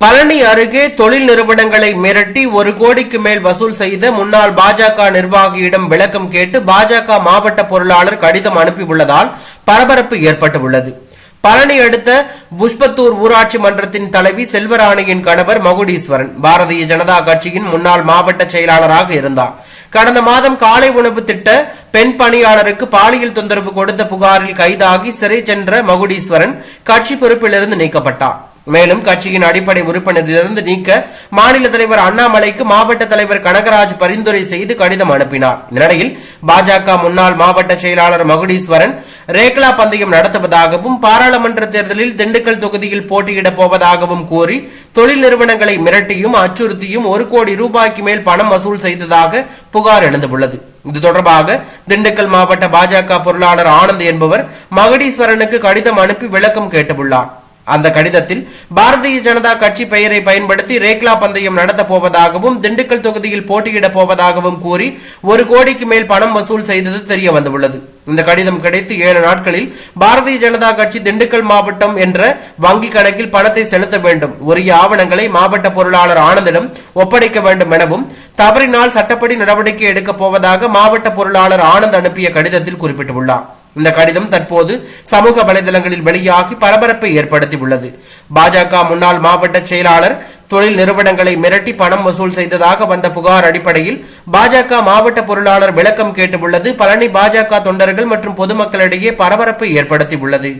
பழனி அருகே தொழில் நிறுவனங்களை மிரட்டி ஒரு கோடிக்கு மேல் வசூல் செய்த முன்னாள் பாஜக நிர்வாகியிடம் விளக்கம் கேட்டு பாஜக மாவட்ட பொருளாளர் கடிதம் அனுப்பியுள்ளதால் பரபரப்பு ஏற்பட்டுள்ளது. பழனி அடுத்த புஷ்பத்தூர் ஊராட்சி மன்றத்தின் தலைவி செல்வராணியின் கணவர் மகுடீஸ்வரன் பாரதிய ஜனதா கட்சியின் முன்னாள் மாவட்ட செயலாளராக இருந்தார். கடந்த மாதம் காலை உணவு திட்ட பெண் பணியாளருக்கு பாலியல் தொந்தரவு கொடுத்த புகாரில் கைதாகி சிறை சென்ற மகுடீஸ்வரன் கட்சி பொறுப்பிலிருந்து நீக்கப்பட்டார். மேலும் கட்சியின் அடிப்படை உறுப்பினரிலிருந்து நீக்க மாநில தலைவர் அண்ணாமலைக்கு மாவட்ட தலைவர் கனகராஜ் பரிந்துரை செய்து கடிதம் அனுப்பினார். இந்நிலையில் பாஜக முன்னாள் மாவட்ட செயலாளர் மகுடீஸ்வரன் ரேக்லா பந்தயம் நடத்துவதாகவும் பாராளுமன்ற தேர்தலில் திண்டுக்கல் தொகுதியில் போட்டியிடப் போவதாகவும் கூறி தொழில் நிறுவனங்களை மிரட்டியும் அச்சுறுத்தியும் ஒரு கோடி ரூபாய்க்கு மேல் பணம் வசூல் செய்ததாக புகார் எழுந்துள்ளது. இது தொடர்பாக திண்டுக்கல் மாவட்ட பாஜக பொருளாளர் ஆனந்த் என்பவர் மகடீஸ்வரனுக்கு கடிதம் அனுப்பி விளக்கம் கேட்டுள்ளார். அந்த கடிதத்தில் பாரதிய ஜனதா கட்சி பெயரை பயன்படுத்தி ரேக்லா பந்தயம் நடத்தப் போவதாகவும் திண்டுக்கல் தொகுதியில் போட்டியிடப் போவதாகவும் கூறி ஒரு கோடிக்கு மேல் பணம் வசூல் செய்தது தெரிய வந்துள்ளது. இந்த கடிதம் கிடைத்து ஏழு நாட்களில் பாரதிய ஜனதா கட்சி திண்டுக்கல் மாவட்டம் என்ற வங்கி கணக்கில் பணத்தை செலுத்த வேண்டும். உரிய ஆவணங்களை மாவட்ட பொருளாளர் ஆனந்திடம் ஒப்படைக்க வேண்டும் எனவும் தவறினால் சட்டப்படி நடவடிக்கை எடுக்கப் போவதாக மாவட்ட பொருளாளர் ஆனந்த் அனுப்பிய கடிதத்தில் குறிப்பிட்டுள்ளார். இந்த கடிதம் தற்போது சமூக வலைதளங்களில் வெளியாகி பரபரப்பை ஏற்படுத்தியுள்ளது. பாஜக முன்னாள் மாவட்ட செயலாளர் தொழில் நிறுவனங்களை மிரட்டி பணம் வசூல் செய்ததாக வந்த புகார் அடிப்படையில் பாஜக மாவட்ட பொருளாளர் விளக்கம் கேட்டுள்ளது. பழனி பாஜக தொண்டர்கள் மற்றும் பொதுமக்களிடையே பரபரப்பை ஏற்படுத்தியுள்ளது.